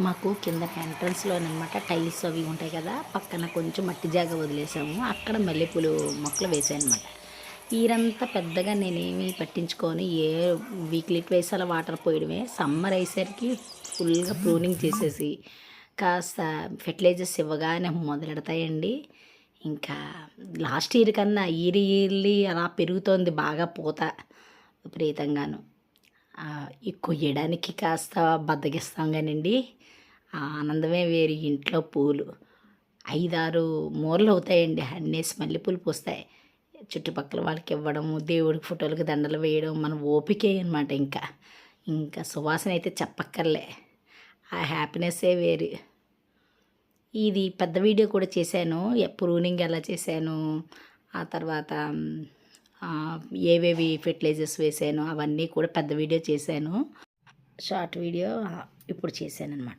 మాకు కింద ఎంట్రన్స్లో అనమాట టైల్స్ అవి ఉంటాయి కదా పక్కన కొంచెం మట్టి జాగా వదిలేసాము. అక్కడ మల్లెపూలు మొక్కలు వేసాను అనమాట ఈరంతా పెద్దగా నేనేమి పట్టించుకొని ఏ వీక్లీ ట్వైస్ అలా వాటర్ పోయడమే. సమ్మర్ అయ్యేసరికి ఫుల్గా ప్రూనింగ్ చేసేసి కాస్త ఫెర్టిలైజర్స్ ఇవ్వగానే మొదలెడతాయండి. ఇంకా లాస్ట్ ఇయర్ కన్నా ఇయర్ ఇయర్లీ అలా పెరుగుతోంది బాగా పూత విపరీతంగాను. ఈ కొయ్యడానికి కాస్త బద్దగిస్తాం కానండి. ఆ ఆనందమే వేరు ఇంట్లో పూలు. ఐదారు మూరలు అవుతాయండి. అన్నేసి మల్లెపూలు పూస్తాయి. చుట్టుపక్కల వాళ్ళకి ఇవ్వడము దేవుడికి ఫోటోలకి దండలు వేయడం మన ఓపికే అనమాట ఇంకా. ఇంకా సువాసన అయితే చెప్పక్కర్లే. ఆ హ్యాపీనెస్సే వేరు. ఇది పెద్ద వీడియో కూడా చేశాను. ప్రూనింగ్ ఎలా చేశాను ఆ తర్వాత ఏవేవి ఫెర్టిలైజర్స్ వేసాను అవన్నీ కూడా పెద్ద వీడియో చేశాను. షార్ట్ వీడియో ఇప్పుడు చేశాను అనమాట